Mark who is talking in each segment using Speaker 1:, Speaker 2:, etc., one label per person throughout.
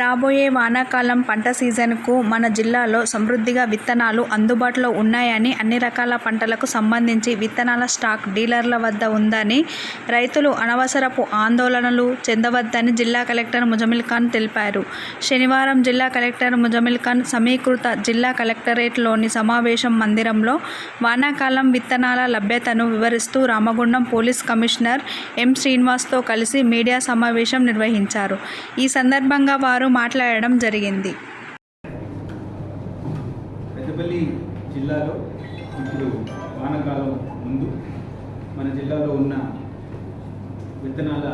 Speaker 1: రాబోయే వానాకాలం పంట సీజన్కు మన జిల్లాలో సమృద్ధిగా విత్తనాలు అందుబాటులో ఉన్నాయని అన్ని రకాల పంటలకు సంబంధించి విత్తనాల స్టాక్ డీలర్ల వద్ద ఉందని రైతులు అనవసరపు ఆందోళనలు చెందవద్దని జిల్లా కలెక్టర్ ముజమిల్ ఖాన్ తెలిపారు. శనివారం జిల్లా కలెక్టర్ ముజమిల్ ఖాన్ సమీకృత జిల్లా కలెక్టరేట్లోని సమావేశం మందిరంలో వానాకాలం విత్తనాల లభ్యతను వివరిస్తూ రామగుండం పోలీస్ కమిషనర్ ఎం శ్రీనివాస్తో కలిసి మీడియా సమావేశం నిర్వహించారు. ఈ సందర్భంగా వారు మాట్లాడడం జరిగింది.
Speaker 2: పెద్దపల్లి జిల్లాలో ఇప్పుడు వానాకాలం ముందు మన జిల్లాలో ఉన్న విత్తనాల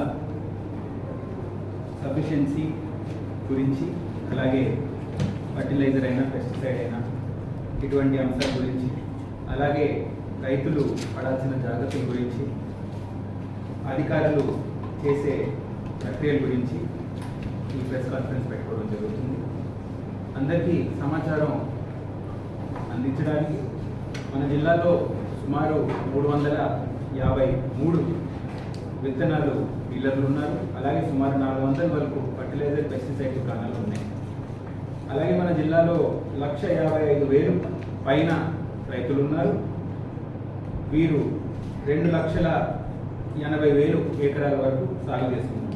Speaker 2: సఫిషియన్సీ గురించి అలాగే ఫర్టిలైజర్ అయినా పెస్టిసైడ్ అయినా ఇటువంటి అంశాల గురించి అలాగే రైతులు పడాల్సిన జాగ్రత్తల గురించి అధికారులు చేసే ప్రక్రియల గురించి ఈ ప్రెస్ కాన్ఫరెన్స్ పెట్టుకోవడం జరుగుతుంది. అందరికీ సమాచారం అందించడానికి మన జిల్లాలో సుమారు మూడు వందల యాభై మూడు విత్తనాలు డీలర్లు ఉన్నారు. అలాగే సుమారు నాలుగు వందల వరకు ఫర్టిలైజర్ పెస్టిసైడ్ దుకాణాలు ఉన్నాయి. అలాగే మన జిల్లాలో లక్ష యాభై ఐదు వేలు పైన రైతులు ఉన్నారు. వీరు రెండు లక్షల ఎనభై వేలు ఎకరాల వరకు సాగు చేసుకుంటున్నారు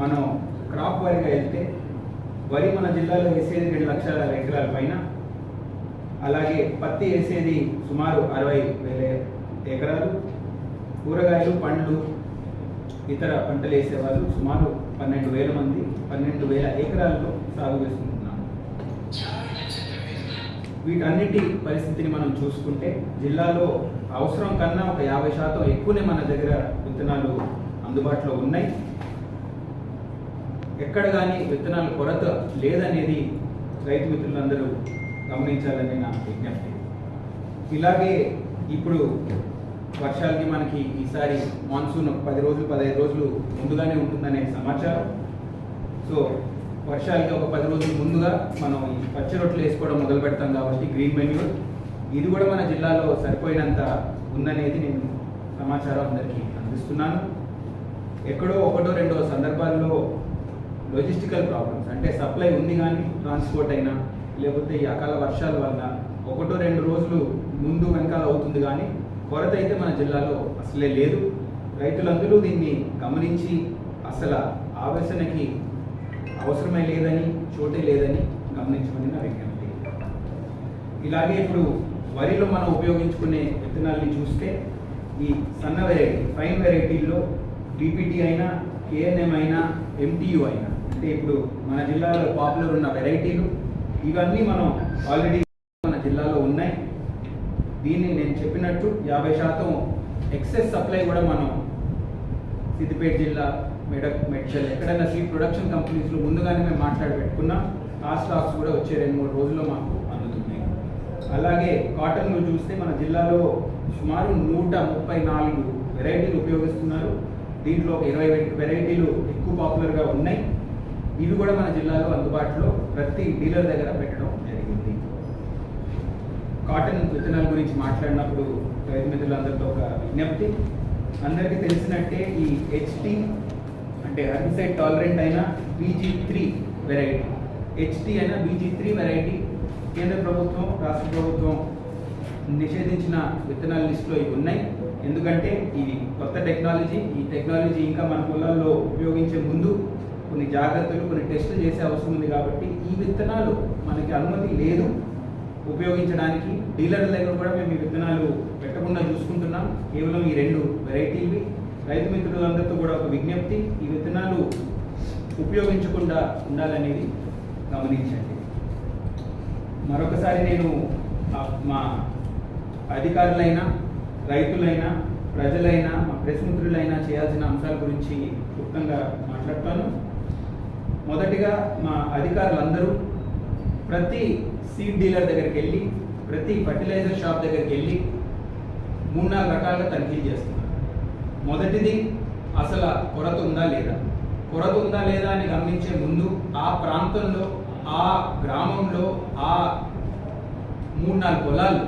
Speaker 2: మనం క్రాప్ వరిగా వెళ్తే వరి మన జిల్లాలో వేసేది రెండు లక్షల ఎకరాల పైన. అలాగే పత్తి వేసేది సుమారు అరవై వేల ఎకరాలు. కూరగాయలు పండ్లు ఇతర పంటలు వేసేవాళ్ళు సుమారు పన్నెండు వేల మంది పన్నెండు వేల ఎకరాల్లో సాగు చేసుకుంటున్నాము. వీటన్నిటి పరిస్థితిని మనం చూసుకుంటే జిల్లాలో అవసరం కన్నా ఒక యాభై శాతం ఎక్కువనే మన దగ్గర విత్తనాలు అందుబాటులో ఉన్నాయి. ఎక్కడ కానీ విత్తనాల కొరత లేదనేది రైతు మిత్రులందరూ గమనించాలని నా విజ్ఞప్తి. ఇలాగే ఇప్పుడు వర్షాలకి మనకి ఈసారి మాన్సూన్ పది రోజులు పదహైదు రోజులు ముందుగానే ఉంటుందనే సమాచారం. సో వర్షాలకి ఒక పది రోజుల ముందుగా మనం ఈ పచ్చి రొట్టెలు వేసుకోవడం మొదలు పెడతాం కాబట్టి గ్రీన్ మెన్యూర్ ఇది కూడా మన జిల్లాలో సరిపోయినంత ఉందనేది నేను సమాచారం అందరికీ అందిస్తున్నాను. ఎక్కడో ఒకటో రెండో సందర్భాల్లో లొజిస్టికల్ ప్రాబ్లమ్స్ అంటే సప్లై ఉంది కానీ ట్రాన్స్పోర్ట్ అయినా లేకపోతే ఈ అకాల వర్షాల వల్ల ఒకటో రెండు రోజులు ముందు వెనకాల అవుతుంది కానీ కొరత అయితే మన జిల్లాలో అసలే లేదు. రైతులందరూ దీన్ని గమనించి అసలు ఆవేశనకి అవసరమే లేదని చోటే లేదని గమనించమని నా విజ్ఞప్తి. ఇలాగే ఇప్పుడు వరిలో మనం ఉపయోగించుకునే విత్తనాల్ని చూస్తే ఈ సన్న వెరైటీ ఫైన్ వెరైటీల్లో డిపిటీ అయినా కేఎన్ఎం అయినా ఎంటీయు అయినా అంటే ఇప్పుడు మన జిల్లాలో పాపులర్ ఉన్న వెరైటీలు ఇవన్నీ మనం ఆల్రెడీ మన జిల్లాలో ఉన్నాయి. దీన్ని నేను చెప్పినట్టు యాభై శాతం ఎక్సెస్ సప్లై కూడా మనం సిద్దిపేట జిల్లా మెడక్ మెడ్చల్ ఎక్కడైనా సీడ్ ప్రొడక్షన్ కంపెనీస్లో ముందుగానే మేము మాట్లాడి పెట్టుకున్నాం. ఆ స్టాక్స్ కూడా వచ్చే రెండు మూడు రోజుల్లో మాకు అందుతున్నాయి. అలాగే కాటన్లో చూస్తే మన జిల్లాలో సుమారు నూట ముప్పై నాలుగు వెరైటీలు ఉపయోగిస్తున్నారు. దీంట్లో ఇరవై వెరైటీలు ఎక్కువ పాపులర్గా ఉన్నాయి. ఇవి కూడా మన జిల్లాలో అందుబాటులో ప్రతి డీలర్ దగ్గర పెట్టడం జరిగింది. కాటన్ విత్తనాల గురించి మాట్లాడినప్పుడు రైతు మిత్రులందరితో ఒక విజ్ఞప్తి. అందరికీ తెలిసినట్టే ఈ హెచ్టి అంటే హెర్బిసైడ్ టాలరెంట్ అయిన బీజీ త్రీ వెరైటీ. హెచ్టి అయినా బీజీ త్రీ వెరైటీ కేంద్ర ప్రభుత్వం రాష్ట్ర ప్రభుత్వం నిషేధించిన విత్తనాల లిస్టులో ఇవి ఉన్నాయి. ఎందుకంటే ఇది కొత్త టెక్నాలజీ ఈ టెక్నాలజీ ఇంకా మన పొలాల్లో ఉపయోగించే ముందు కొన్ని జాగ్రత్తలు కొన్ని టెస్టులు చేసే అవసరం ఉంది కాబట్టి ఈ విత్తనాలు మనకి అనుమతి లేదు. ఉపయోగించడానికి డీలర్ల దగ్గర కూడా మేము ఈ విత్తనాలు పెట్టకుండా చూసుకుంటున్నాం. కేవలం ఈ రెండు వెరైటీవి రైతు మిత్రులందరితో కూడా ఒక విజ్ఞప్తి. ఈ విత్తనాలు ఉపయోగించకుండా ఉండాలనేది గమనించండి. మరొకసారి నేను మా అధికారులైనా రైతులైనా ప్రజలైనా మా ప్రెస్ మిత్రులైనా చేయాల్సిన అంశాల గురించి క్లుప్తంగా మాట్లాడతాను. మొదటిగా మా అధికారులందరూ ప్రతి సీడ్ డీలర్ దగ్గరికి వెళ్ళి ప్రతి ఫర్టిలైజర్ షాప్ దగ్గరికి వెళ్ళి మూడు నాలుగు రకాలుగా తనిఖీ చేస్తున్నారు. మొదటిది అసలు కొరత ఉందా లేదా? కొరత ఉందా లేదా అని గమనించే ముందు ఆ ప్రాంతంలో ఆ గ్రామంలో ఆ మూడు నాలుగు పొలాలు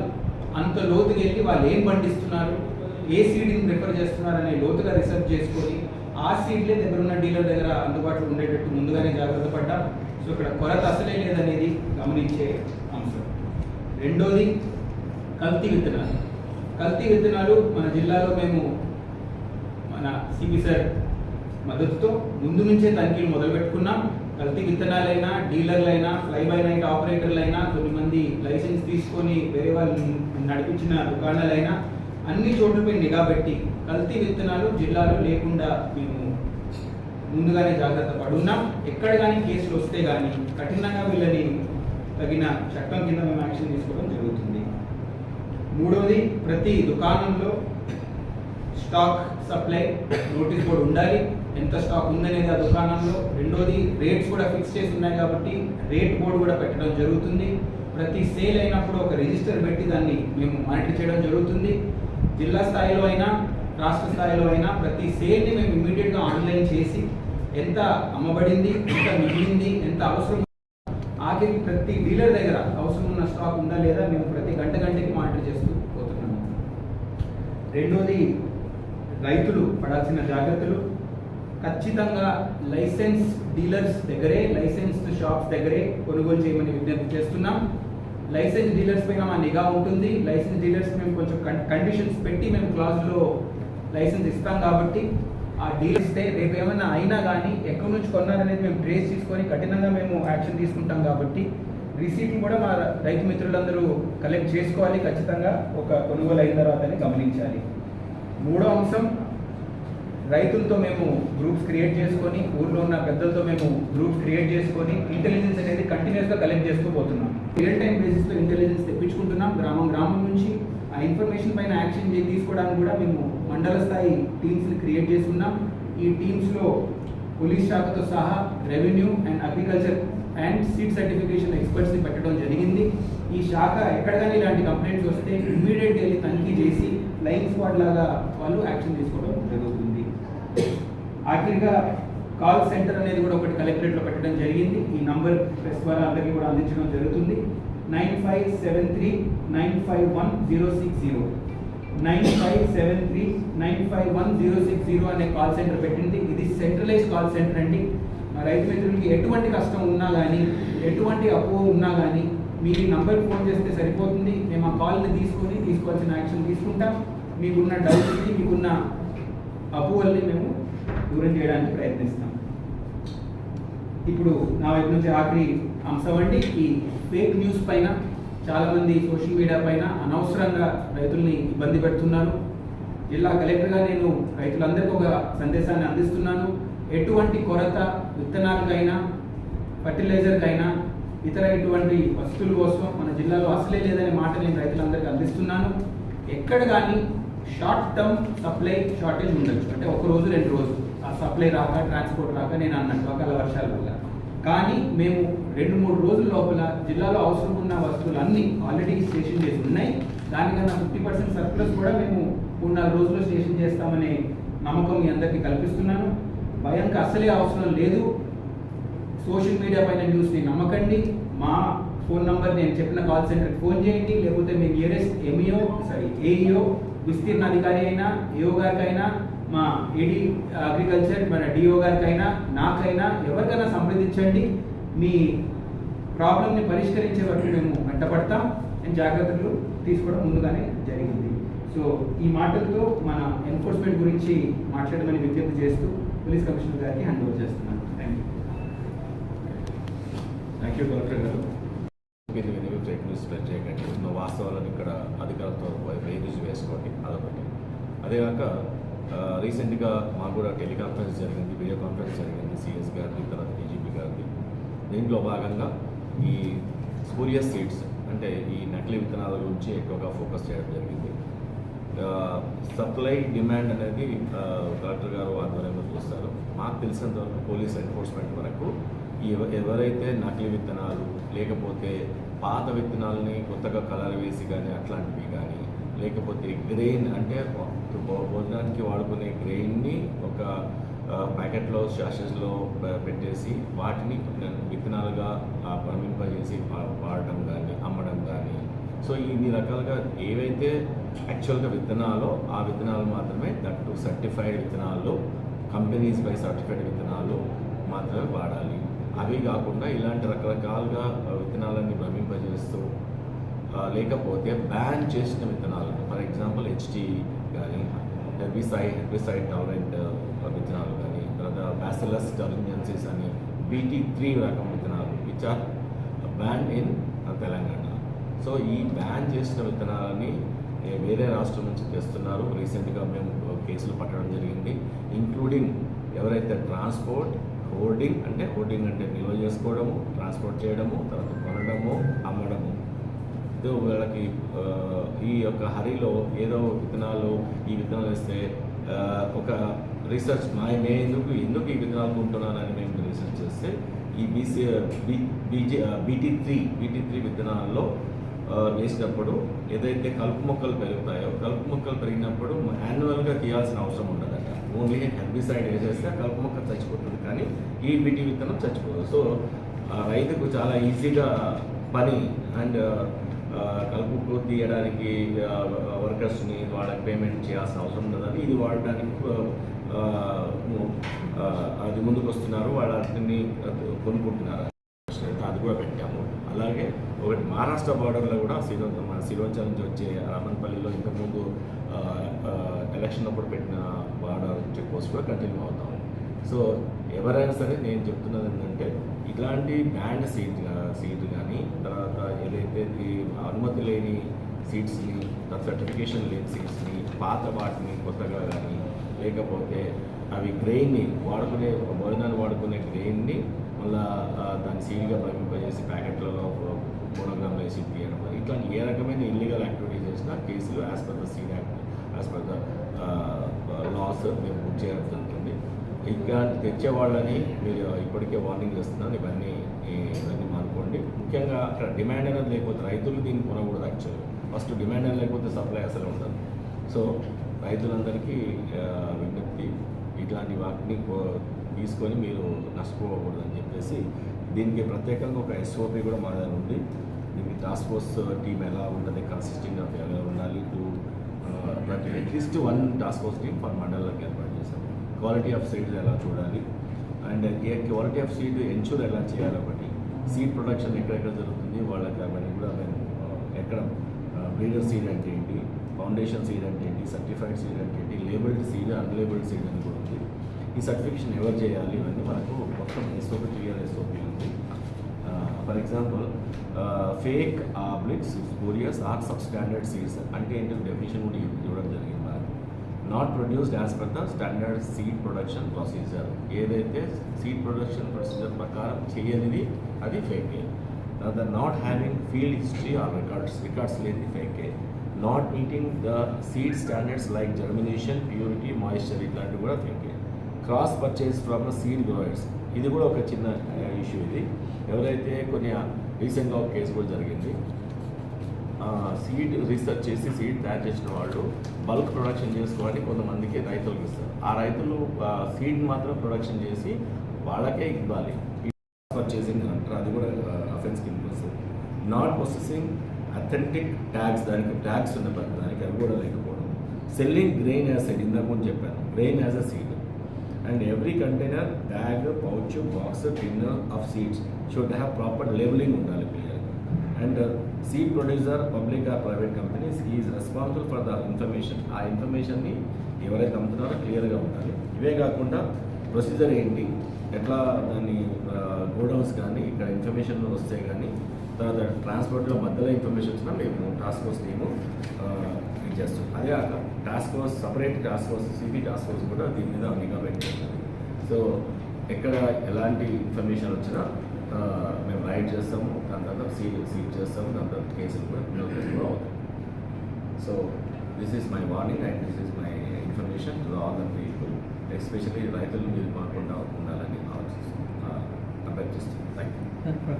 Speaker 2: అంత లోతుకి వెళ్ళి వాళ్ళు ఏం పండిస్తున్నారు? ఏ సీడ్ని ప్రిఫర్ చేస్తున్నారు అనే లోతుగా రీసెర్చ్ చేసుకొని ఆ సీట్లే దగ్గర ఉన్న డీలర్ దగ్గర అందుబాటులో ఉండేటట్టు ముందుగానే జాగ్రత్త పడ్డాం. సో ఇక్కడ కొరత అసలే లేదనేది గమనించే అంశం. రెండోది కల్తీ విత్తనాలు. కల్తీ విత్తనాలు మన జిల్లాలో మేము మన సిబి సార్ మద్దతుతో ముందు నుంచే తనిఖీలు మొదలు పెట్టుకున్నాం కల్తీ విత్తనాలైనా డీలర్లైనా ఫ్లై బై నైట్ ఆపరేటర్లైనా కొన్ని మంది లైసెన్స్ తీసుకొని వేరే వాళ్ళు నడిపించిన దుకాణాలైనా అన్ని చోట్లపై నిఘా పెట్టి కల్తీ విత్తనాలు జిల్లాలో లేకుండా మేము ముందుగానే జాగ్రత్త పడున్నాం. ఎక్కడ కానీ కేసులు వస్తే కానీ కఠినంగా వీళ్ళని తగిన చట్టం కింద మేము యాక్షన్ తీసుకోవడం జరుగుతుంది. మూడవది ప్రతి దుకాణంలో స్టాక్ సప్లై నోటీస్ బోర్డు ఉండాలి. ఎంత స్టాక్ ఉందనేది ఆ దుకాణంలో. రెండోది రేట్స్ కూడా ఫిక్స్ చేసి ఉన్నాయి కాబట్టి రేట్ బోర్డు కూడా పెట్టడం జరుగుతుంది. ప్రతి సేల్ అయినప్పుడు ఒక రిజిస్టర్ పెట్టి దాన్ని మేము మానిటర్ చేయడం జరుగుతుంది. జిల్లా స్థాయిలో అయినా రాష్ట్ర స్థాయిలో అయినా ప్రతి సేల్ని మేము ఇమీడియట్గా ఆన్లైన్ చేసి ఎంత అమ్మబడింది ఎంత మిగిలింది ఎంత అవసరం ఆఖరికి ప్రతి డీలర్ దగ్గర అవసరం ఉన్న స్టాక్ ఉందా లేదా మేము ప్రతి గంట గంటకి మానిటర్ చేస్తూ పోతున్నాము రెండోది రైతులు పడాల్సిన జాగ్రత్తలు. ఖచ్చితంగా లైసెన్స్ డీలర్స్ దగ్గరే లైసెన్స్డ్ షాప్స్ దగ్గరే కొనుగోలు చేయమని విజ్ఞప్తి చేస్తున్నాం. లైసెన్స్ డీలర్స్ పైన మా నిఘా ఉంటుంది. లైసెన్స్ డీలర్స్ మేము కొంచెం కండిషన్స్ పెట్టి మేము క్లాజ్లో లైసెన్స్ ఇస్తాం కాబట్టి ఆ డీల్ ఇస్తే రేపు ఏమైనా అయినా కానీ ఎక్కడి నుంచి కొన్నారనేది మేము ట్రేస్ తీసుకొని కఠినంగా మేము యాక్షన్ తీసుకుంటాం కాబట్టి రిసీట్లు కూడా మా రైతు మిత్రులందరూ కలెక్ట్ చేసుకోవాలి. ఖచ్చితంగా ఒక కొనుగోలు అయిన తర్వాతనే గమనించాలి. మూడో అంశం రైతులతో మేము గ్రూప్స్ క్రియేట్ చేసుకొని ఊర్లో ఉన్న పెద్దలతో మేము గ్రూప్స్ క్రియేట్ చేసుకొని ఇంటెలిజెన్స్ అనేది కంటిన్యూస్గా కలెక్ట్ చేస్తూ పోతున్నాం రియల్ టైం బేసిస్లో ఇంటెలిజెన్స్ తెప్పించుకుంటున్నాం గ్రామం గ్రామం నుంచి ఆ ఇన్ఫర్మేషన్ పైన యాక్షన్ తీసుకోవడానికి కూడా మేము మండల స్థాయి టీమ్స్ని క్రియేట్ చేసుకున్నాం. ఈ టీమ్స్లో పోలీస్ శాఖతో సహా revenue and agriculture and seed certification ఎక్స్పర్ట్స్ని పెట్టడం జరిగింది. ఈ శాఖ ఎక్కడ ఇలాంటి కంప్లైంట్స్ వస్తే ఇమ్మీడియట్గా వెళ్ళి తనిఖీ చేసి లైన్ స్క్వాడ్ లాగా వాళ్ళు యాక్షన్ తీసుకోవడం. జరుగుతుంది ఆఖరిగా కాల్ సెంటర్ అనేది కూడా ఒకటి కలెక్టరేట్లో పెట్టడం జరిగింది. ఈ నంబర్ ప్రెస్ ద్వారా అందరికీ కూడా అందించడం జరుగుతుంది. Nine five seven three nine five one zero six zero. Nine five seven three nine five one zero six zero అనే కాల్ సెంటర్ పెట్టింది. ఇది సెంట్రలైజ్ కాల్ సెంటర్ అండి. మా రైతు మిత్రులకి ఎటువంటి కష్టం ఉన్నా కానీ ఎటువంటి అప్పు ఉన్నా కానీ మీరు ఈ నంబర్కి ఫోన్ చేస్తే సరిపోతుంది. మేము ఆ కాల్ని తీసుకొని తీసుకోవాల్సిన యాక్షన్ తీసుకుంటాం. మీకున్న డౌట్స్ని మీకున్న అపోహల్ని మేము దూరం చేయడానికి ప్రయత్నిస్తాం. ఇప్పుడు నా వైపు నుంచి ఆఖరి అంశం అండి. ఈ ఫేక్ న్యూస్ పైన చాలామంది సోషల్ మీడియా పైన అనవసరంగా రైతుల్ని ఇబ్బంది పెడుతున్నారు. జిల్లా కలెక్టర్గా నేను రైతులందరికీ ఒక సందేశాన్ని అందిస్తున్నాను. ఎటువంటి కొరత విత్తనాలకైనా ఫర్టిలైజర్కైనా ఇతర ఎటువంటి వస్తువుల కోసం మన జిల్లాలో అసలే లేదనే మాట నేను రైతులందరికీ అందిస్తున్నాను. ఎక్కడ కానీ షార్ట్ టర్మ్ సప్లై షార్టేజ్ ఉండొచ్చు. అంటే ఒక రోజు రెండు రోజులు. సప్లై రాక ట్రాన్స్పోర్ట్ రాక నేను అన్నట్టు అకాల వర్షాల వల్ల కానీ మేము రెండు మూడు రోజుల లోపల జిల్లాలో అవసరం ఉన్న వస్తువులు అన్నీ ఆల్రెడీ స్టేషన్ చేసి ఉన్నాయి. దానికన్నా ఫిఫ్టీ పర్సెంట్ సర్ప్లస్ కూడా మేము మూడు నాలుగు రోజుల్లో స్టేషన్ చేస్తామనే నమ్మకం మీ అందరికీ కల్పిస్తున్నాను. భయంకి అసలే అవసరం లేదు. సోషల్ మీడియా పైన న్యూస్ని నమ్మకండి. మా ఫోన్ నంబర్ నేను చెప్పిన కాల్ సెంటర్కి ఫోన్ చేయండి. లేకపోతే మీ నియరెస్ట్ ఎంఈఓ సారీ ఏఈఓ విస్తీర్ణ అధికారి అయినా ఏఓ గారికైనా మా ఏడీ అగ్రికల్చర్ మన డిఓ గారికైనా నాకైనా ఎవరికైనా సంప్రదించండి. మీ ప్రాబ్లమ్ని పరిష్కరించే వరకు మేము వెంటపడతాం. అండ్ జాగ్రత్తలు తీసుకోవడం ముందుగానే జరిగింది. సో ఈ మాటలతో మన ఎన్ఫోర్స్మెంట్ గురించి మాట్లాడమని విజ్ఞప్తి చేస్తూ పోలీస్ కమిషనర్ గారికి హ్యాండ్ ఓవర్ చేస్తున్నాను. Thank you.
Speaker 3: Thank you collector గారు. మీరు విని ఫేక్ న్యూస్ స్ప్రెడ్ చేయకండి. ఉన్న వాస్తవాలను ఇక్కడ అధికారులతో వేరుజు వేసుకోండి. అదొకటి. అదేగాక రీసెంట్గా మాకు కూడా టెలికాన్ఫరెన్స్ జరిగింది వీడియో కాన్ఫరెన్స్ జరిగింది సిఎస్ గారిని తర్వాత డీజీపీ గారిని దీంట్లో భాగంగా ఈ స్పూరియస్ సీడ్స్ అంటే ఈ నకిలీ విత్తనాల గురించి ఎక్కువగా ఫోకస్ చేయడం జరిగింది. సప్లై డిమాండ్ అనేది డాక్టర్ కలెక్టర్ గారు ఆధ్వర్యంలో చూస్తారు. మాకు తెలిసినంతవరకు పోలీస్ ఎన్ఫోర్స్మెంట్ వరకు ఎవ- ఎవరైతే నకిలీ విత్తనాలు లేకపోతే పాత విత్తనాలని కొత్తగా కలర్ వేసి కానీ అట్లాంటివి కానీ లేకపోతే గ్రెయిన్ అంటే భోజనానికి వాడుకునే గ్రెయిన్ని ఒక ప్యాకెట్లో శాషెస్లో పెట్టేసి వాటిని విత్తనాలుగా పంపింపజేసి వాడటం కానీ అమ్మడం కానీ సో ఇన్ని రకాలుగా ఏవైతే యాక్చువల్గా విత్తనాలో ఆ విత్తనాలు మాత్రమే దట్టు సర్టిఫైడ్ విత్తనాల్లో కంపెనీస్ బై సర్టిఫైడ్ విత్తనాలు మాత్రమే వాడాలి. అవి కాకుండా ఇలాంటి రకరకాలుగా విత్తనాలన్నీ భ్రమింపజేస్తూ లేకపోతే బ్యాన్ చేసిన విత్తనాలను ఫర్ ఎగ్జాంపుల్ హెచ్టి కానీ హెర్బిసైడ్ హెర్బిసైడ్ టాలరెంట్ విత్తనాలు కానీ తర్వాత బ్యాసిలస్ టర్మినెన్సిస్ అని బీటీ త్రీ రకం విత్తనాలు which are ban in Telangana. So ఈ బ్యాన్ చేసిన విత్తనాలని వేరే రాష్ట్రం నుంచి తెస్తున్నారు. రీసెంట్గా మేము కేసులు పట్టడం జరిగింది. ఇంక్లూడింగ్ ఎవరైతే ట్రాన్స్పోర్ట్ హోర్డింగ్ అంటే హోర్డింగ్ అంటే నిల్వ చేసుకోవడము ట్రాన్స్పోర్ట్ చేయడము తర్వాత కొనడము అమ్మడము ఏదో వీళ్ళకి ఈ యొక్క హరిలో ఏదో విత్తనాలు ఈ విత్తనాలు వేస్తే ఒక రీసెర్చ్ మా మేము ఎందుకు ఎందుకు ఈ విత్తనాలు కొంటున్నానని మేము రీసెర్చ్ చేస్తే ఈ BC B BJ BT three BT three విత్తనాల్లో వేసినప్పుడు ఏదైతే కలుపు మొక్కలు పెరుగుతాయో కలుపు మొక్కలు పెరిగినప్పుడు యాన్యువల్గా తీయాల్సిన అవసరం ఉండదట. ఓన్లీ హెర్బిసైడ్ వేసేస్తే కలుపు మొక్క చచ్చిపోతుంది. కానీ ఈ బీటీ విత్తనం చచ్చిపోదు. సో రైతుకు చాలా ఈజీగా పని అండ్ కలుపు తీయడానికి వర్కర్స్ని వాళ్ళకి పేమెంట్ చేయాల్సిన అవసరం ఉండదని ఇది వాడడానికి అది ముందుకు వస్తున్నారు వాళ్ళని కొనుక్కుంటున్నారు. అది కూడా పెట్టాము. అలాగే ఒకటి మహారాష్ట్ర బార్డర్లో కూడా సిరో మన సిరోంచల్ నుంచి వచ్చే రామన్పల్లిలో ఇంతకుముందు ఎలక్షన్ అప్పుడు పెట్టిన బార్డర్ చెక్ పోస్ట్ కూడా కంటిన్యూ అవుతాము. సో ఎవరైనా సరే నేను చెప్తున్నది ఏంటంటే ఇట్లాంటి బ్యాండ్ సీట్ సీటు కానీ తర్వాత ఏదైతే అనుమతి లేని సీట్స్ని సర్టిఫికేషన్ లేని సీట్స్ని పాత వాటిని కొత్తగా కానీ లేకపోతే అవి గ్రెయిన్ని వాడుకునే భోజనాన్ని వాడుకునే గ్రెయిన్ని మళ్ళా దాన్ని సీల్గా ప్రమింపజేసి ప్యాకెట్లలో మూడోగ్రాములు వేసి తీయడం ఇట్లాంటి ఏ రకమైన ఇల్లీగల్ యాక్టివిటీస్ చేసినా కేసులు as per the seed act as per the laws మేము బుక్ చేయడం జరుగుతుంది. ఇంకా తెచ్చే వాళ్ళని మీరు ఇప్పటికే వార్నింగ్ చేస్తున్నాను. ఇవన్నీ ఇవన్నీ మానుకోండి. ముఖ్యంగా అక్కడ డిమాండ్ అనేది లేకపోతే రైతులు దీన్ని కొనకూడదు యాక్చువల్లీ ఫస్ట్ డిమాండ్ అనేది లేకపోతే సప్లై అసలు ఉండదు. సో రైతులందరికీ విజ్ఞప్తి ఇట్లాంటి వాటిని తీసుకొని మీరు నష్టపోకూడదు అని చెప్పేసి దీనికి ప్రత్యేకంగా ఒక ఎస్ఓపి కూడా మా దగ్గర ఉంది. దీనికి టాస్క్ ఫోర్స్ టీమ్ ఎలా ఉంటుంది కన్సిస్టింగ్ ఆఫ్ ఎలా ఉండాలి టు ప్రతి at least one task force team for మండలానికి ఏర్పాటు చేశాం క్వాలిటీ ఆఫ్ సీడ్స్ ఎలా చూడాలి and a quality of seed ensure ఎలా చేయాలి ఒకటి. సీడ్ ప్రొడక్షన్ ఎక్కడెక్కడ జరుగుతుంది వాళ్ళకి అవన్నీ కూడా మేము ఎక్కడ బ్రీడర్ సీడ్ అంటే ఏంటి ఫౌండేషన్ సీడ్ అంటే ఏంటి సర్టిఫైడ్ సీడ్ అంటే ఏంటి లేబుల్డ్ సీడ్ అన్లేబుల్డ్ సీడ్ అని కూడా ఉంది. ఈ సర్టిఫికేషన్ ఎవరు చేయాలి ఇవన్నీ మనకు మొత్తం ఎస్ఓపి క్లియర్ ఎస్ఓపి ఉంది. ఫర్ ఎగ్జాంపుల్ ఫేక్ ఆబ్లిక్స్ spurious or substandard seeds అంటే ఏంటి డెఫినేషన్ కూడా ఇవ్వడం జరిగింది. Not produced as per the standard seed production procedure ఏదైతే సీడ్ ప్రొడక్షన్ ప్రొసీజర్ ప్రకారం చేయనిది అది ఫేకే the not having field history or records records లేనిది ఫేకే not meeting the seed standards like germination purity moisture ఇట్లాంటివి కూడా ఫేకే cross purchase from the seed growers ఇది కూడా ఒక చిన్న ఇష్యూ ఇది. ఎవరైతే కొన్ని రీసెంట్గా ఒక కేసు కూడా జరిగింది. సీడ్ రీసెర్చ్ చేసి సీడ్ తయారు చేసిన వాళ్ళు బల్క్ ప్రొడక్షన్ చేసుకోవాలి కొంతమందికి రైతులకు ఇస్తారు. ఆ రైతులు సీడ్ మాత్రం ప్రొడక్షన్ చేసి వాళ్ళకే ఇవ్వాలి. పర్చేసింగ్ అంటారు అది కూడా అఫెన్స్ కింద వస్తుంది. నాట్ ప్రొసెసింగ్ అథెంటిక్ ట్యాక్స్ దానికి ట్యాక్స్ ఉన్న పద్ధతి దానికి అవి కూడా లేకపోవడం. సెల్లింగ్ గ్రెయిన్ యాజ్ సీడ్ ఇందాక ముందు చెప్పాను. Grain as a seed and every container bag pouch box tin of seeds should have proper labelling ఉండాలి clear and seed producer public or private companies is responsible for the information ఆ ఇన్ఫర్మేషన్ని ఎవరైతే అమ్ముతున్నారో క్లియర్గా ఉండాలి. ఇవే కాకుండా ప్రొసీజర్ ఏంటి? ఎట్లా దాన్ని గోడౌన్స్ కానీ ఇక్కడ ఇన్ఫర్మేషన్ వస్తే కానీ తర్వాత ట్రాన్స్పోర్ట్లో మధ్యలో ఇన్ఫర్మేషన్ వచ్చినా మేము టాస్క్ ఫోర్స్ టీము ఇది చేస్తాం. అదే కాక task force separate task force CB task force కూడా దీని మీద నిఘా పెట్టారు సో ఎక్కడ ఎలాంటి ఇన్ఫర్మేషన్ వచ్చినా మేము రైడ్ చేస్తాము. దాని తర్వాత సీల్ సీల్ చేస్తాము దాని తర్వాత కేసులు కూడా క్లోజ్ కూడా అవుతాయి so this is my warning and this is my information to all the people especially రైతులు మీరు కాకుండా ఉండాలని ఆలోచిస్తున్నాను అభ్యర్థిస్తున్నాను థ్యాంక్ యూ